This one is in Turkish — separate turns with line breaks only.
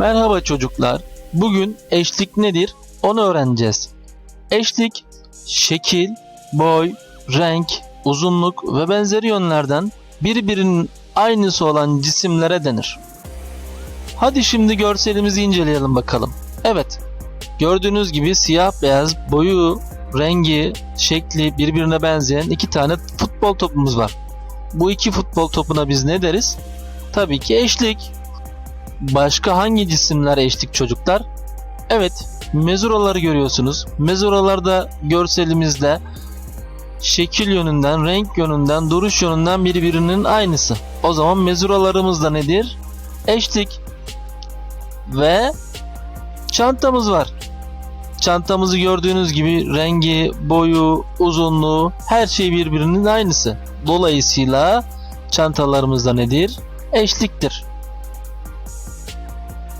Merhaba çocuklar. Bugün eşlik nedir? Onu öğreneceğiz. Eşlik, şekil, boy, renk, uzunluk ve benzeri yönlerden birbirinin aynısı olan cisimlere denir. Hadi şimdi görselimizi inceleyelim bakalım. Evet, gördüğünüz gibi siyah beyaz boyu, rengi, şekli birbirine benzeyen iki tane futbol topumuz var. Bu iki futbol topuna biz ne deriz? Tabii ki eşlik. Başka hangi cisimler eşlik çocuklar? Evet, mezuraları görüyorsunuz. Mezuralarda görselimizde şekil yönünden, renk yönünden, duruş yönünden birbirinin aynısı. O zaman mezuralarımız da nedir? Eşlik. Ve çantamız var. Çantamızı gördüğünüz gibi rengi, boyu, uzunluğu her şey birbirinin aynısı. Dolayısıyla çantalarımız da nedir? Eşliktir.